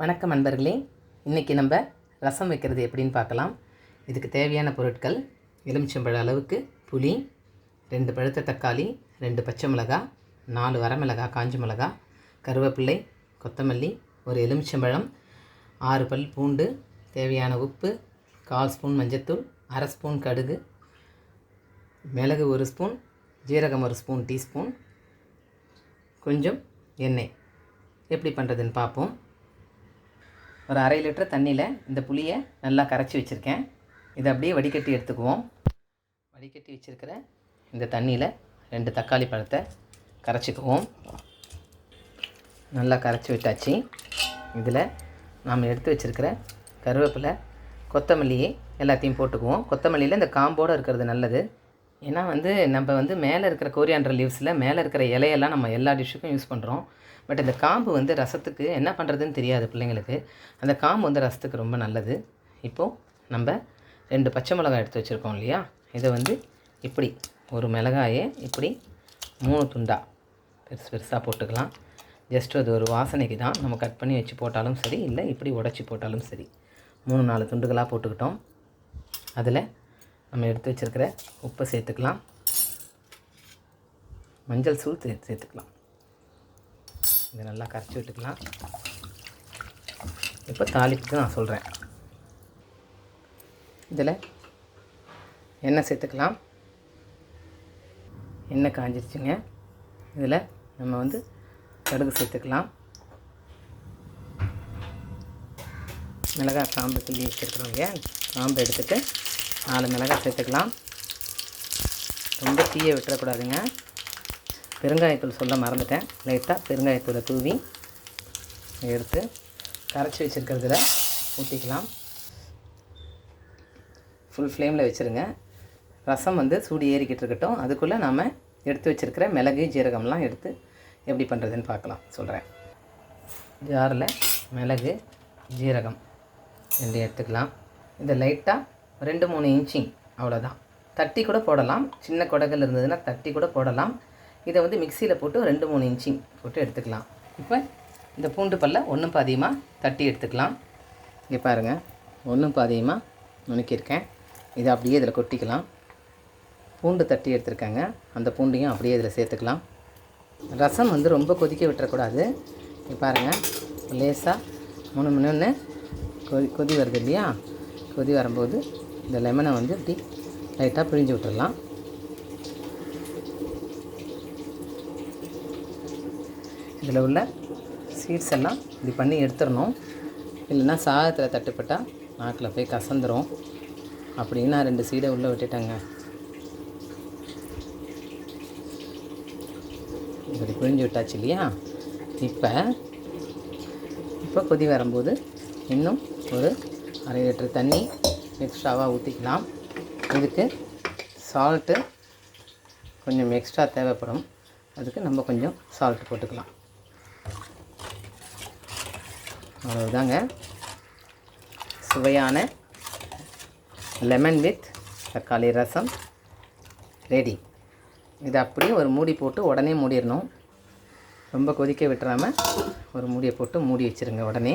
வணக்கம் நண்பர்களே. இன்றைக்கி நம்ம ரசம் வைக்கிறது எப்படின்னு பார்க்கலாம். இதுக்கு தேவையான பொருட்கள் எலுமிச்சம்பழ அளவுக்கு புளி ரெண்டு பழுத்த தக்காளி ரெண்டு பச்சை மிளகா நாலு வரமிளகா காஞ்ச மிளகா கருவேப்பிள்ளை கொத்தமல்லி ஒரு எலுமிச்சம்பழம் ஆறு பல் பூண்டு தேவையான உப்பு கால் ஸ்பூன் மஞ்சத்தூள் அரை ஸ்பூன் கடுகு மிளகு ஒரு ஸ்பூன் ஜீரகம் ஒரு ஸ்பூன் டீஸ்பூன் கொஞ்சம் எண்ணெய். எப்படி பண்ணுறதுன்னு பார்ப்போம். ஒரு அரை லிட்டர் தண்ணியில் இந்த புளியை நல்லா கரைச்சி வச்சுருக்கேன். இதை அப்படியே வடிகட்டி எடுத்துக்குவோம். வடிகட்டி வச்சுருக்கிற இந்த தண்ணியில் ரெண்டு தக்காளி பழத்தை கரைச்சிக்குவோம். நல்லா கரைச்சி விட்டாச்சு. இதில் நாம் எடுத்து வச்சுருக்கிற கருவேப்பிலை கொத்தமல்லியை எல்லாத்தையும் போட்டுக்குவோம். கொத்தமல்லியில் இந்த காம்போடு இருக்கிறது நல்லது. ஏன்னா வந்து நம்ம வந்து மேலே இருக்கிற கோரியாண்டர் லீவ்ஸில் மேலே இருக்கிற இலையெல்லாம் நம்ம எல்லா டிஷ்ஷுக்கும் யூஸ் பண்ணுறோம் பட் இந்த காம்பு வந்து ரசத்துக்கு என்ன பண்ணுறதுன்னு தெரியாது பிள்ளைங்களுக்கு. அந்த காம்பு வந்து ரசத்துக்கு ரொம்ப நல்லது. இப்போது நம்ம ரெண்டு பச்சை மிளகாய் எடுத்து வச்சுருக்கோம் இல்லையா? இதை வந்து இப்படி ஒரு மிளகாயை இப்படி மூணு துண்டா பெருசு பெருசாக போட்டுக்கலாம். ஜஸ்ட் அது ஒரு வாசனைக்கு தான் நம்ம கட் பண்ணி வச்சு போட்டாலும் சரி இல்லை இப்படி உடச்சி போட்டாலும் சரி. மூணு நாலு துண்டுகளாக போட்டுக்கிட்டோம். அதில் நம்ம எடுத்து வச்சுருக்கிற உப்பை சேர்த்துக்கலாம். மஞ்சள் தூள் சே சேர்த்துக்கலாம். இதை நல்லா கரைச்சி விட்டுக்கலாம். இப்போ தாளிப்புக்கு நான் சொல்கிறேன் இதில் எண்ணெய் சேர்த்துக்கலாம். எண்ணெய் காஞ்சிருச்சுங்க. இதில் நம்ம வந்து கடுகு சேர்த்துக்கலாம். மிளகாய் காம்பு கிள்ளி வச்சுருக்குறோம் இல்லையா? காம்பு எடுத்துகிட்டு நாலு மிளகாய் சேர்த்துக்கலாம். ரொம்ப தீயை விட்டுறக்கூடாதுங்க. பெருங்காயத்தூள் சொல்ல மறந்துட்டேன். லைட்டாக பெருங்காயத்தூளை தூவி எடுத்து கரைச்சி வச்சுருக்கிறதுல ஊற்றிக்கலாம் ஃபுல் ஃப்ளேமில் வச்சுருங்க. ரசம் வந்து சூடு ஏறிக்கிட்டு இருக்கட்டும். அதுக்குள்ளே நாம் எடுத்து வச்சுருக்கிற மிளகு ஜீரகம்லாம் எடுத்து எப்படி பண்ணுறதுன்னு பார்க்கலாம். சொல்கிறேன் ஜாரில் மிளகு ஜீரகம் ரெண்டு எடுத்துக்கலாம். இதை லைட்டாக ரெண்டு மூணு இன்ச்சிங் அவ்வளோதான் தட்டி கூட போடலாம். சின்ன குடகள் இருந்ததுன்னா தட்டி கூட போடலாம். இதை வந்து மிக்சியில் போட்டு ரெண்டு மூணு இன்ச்சிங் போட்டு எடுத்துக்கலாம். இப்போ இந்த பூண்டு பல்ல ஒன்றும் பாதியமாக தட்டி எடுத்துக்கலாம். இங்கே பாருங்கள் ஒன்றும் பாதியமாக நுணுக்கியிருக்கேன். இதை அப்படியே இதில் கொட்டிக்கலாம். பூண்டு தட்டி எடுத்துருக்காங்க. அந்த பூண்டையும் அப்படியே இதில் சேர்த்துக்கலாம். ரசம் வந்து ரொம்ப கொதிக்க விட்டுறக்கூடாது. இங்கே பாருங்கள் லேசாக மூணு மணின்னு கொதி கொதி வருது இல்லையா? கொதி வரும்போது இந்த லெமனை வந்து இப்படி லைட்டாக பிழிஞ்சு விட்டுடலாம் இதில் உள்ள சீட்ஸ் எல்லாம் இப்படி பண்ணி எடுத்துடணும். இல்லைன்னா சாதத்தில் தட்டுப்பட்டால் நாக்கில் போய் கசந்துரும். அப்படின்னு நான் ரெண்டு சீடை உள்ளே விட்டுட்டேங்க. இப்படி பிழிஞ்சு விட்டாச்சு இல்லையா? இப்போ இப்போ கொதி வரும்போது இன்னும் ஒரு அரை லிட்டர் தண்ணி எக்ஸ்ட்ராவாக ஊற்றிக்கலாம் இதுக்கு சால்ட்டு கொஞ்சம் எக்ஸ்ட்ரா தேவைப்படும். அதுக்கு நம்ம கொஞ்சம் சால்ட் போட்டுக்கலாம். அவ்வளோதாங்க சுவையான லெமன் வித் தக்காளி ரசம் ரெடி இதை அப்படியே ஒரு மூடி போட்டு உடனே மூடிடணும். ரொம்ப கொதிக்க விட்டுறாமல் ஒரு மூடியை போட்டு மூடி வச்சுருங்க உடனே.